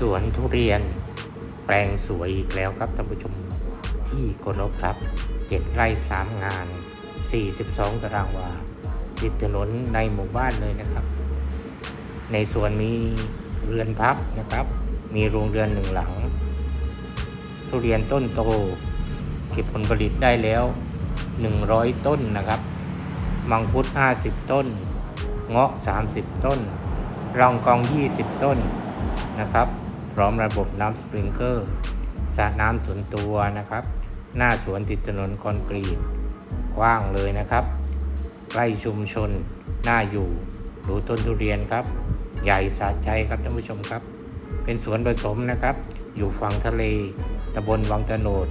สวนทุเรียน แปลงสวยอีกแล้วครับท่านผู้ชมที่โกนกครับเจ็ดไร่สามงาน 42 ตารางวาติดถนนในหมู่บ้านเลยนะครับ ในสวนมีเรือนพักนะครับ มีโรงเรือนหนึ่งหลัง ทุเรียนต้นโต เก็บผลผลิตได้แล้ว 100 ต้นนะครับ มังคุด 50 ต้น เงาะ 30 ต้นรองกอง 20 ต้น นะครับ พร้อมระบบน้ำสปริงเกอร์สระน้ำส่วนตัวนะครับ หน้าสวนติดถนนคอนกรีตกว้างเลยนะครับใกล้ชุมชนน่าอยู่ดูต้นทุเรียนครับ ใหญ่สะใจครับท่านผู้ชมครับ เป็นสวนผสมนะครับ อยู่ฝั่งทะเลตำบลวังตะโนด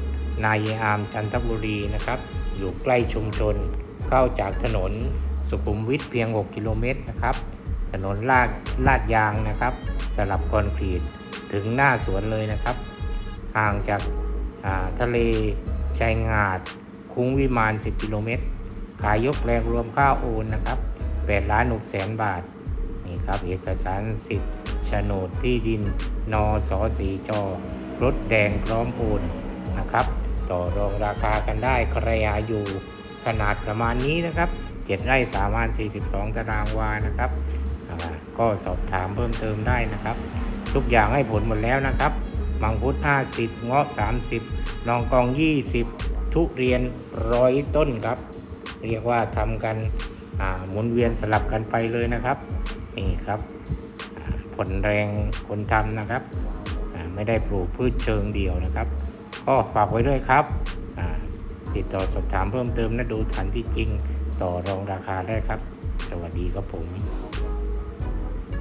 นายอามจันทบุรีนะครับ อยู่ใกล้ชุมชนเข้าจากถนนสุขุมวิทเพียง 6 กิโลเมตรนะครับ ถนนลาดลาดยางนะครับสลับคอนกรีตถึงหน้าสวนเลยนะครับ ห่างจากาทะเลชายงาด คุ้งวิมาน 10 กิโลเมตร ขายยกแปลงรวมค่าโอนนะครับ8ล้าน6แสนบาท นี่ครับ เอกสารสิทธิ์โฉนดที่ดินนอสอสีจอรถแดงพร้อมโอนนะครับ ต่อรองราคากันได้ใครหาอยู่ ขนาดประมาณนี้นะครับ 7 ไร่สามารถ42 ตารางวานะครับ ก็สอบถามเพิ่มเติมได้นะครับ ทุกอย่างให้ผลหมดแล้วนะครับ มังคุด 50 เงาะ 30ลองกอง 20 ทุเรียนร้อยต้นครับ เรียกว่าทำกันหมุนเวียนสลับกันไปเลยนะครับ นี่ครับ ผลแรงคนทำนะครับ ไม่ได้ปลูกพืชเชิงเดียวนะครับ ก็ฝากไว้ด้วยครับ ติดต่อสอบถามเพิ่มเติมนะดูฐานที่จริง ต่อรองราคาได้ครับ สวัสดีครับผม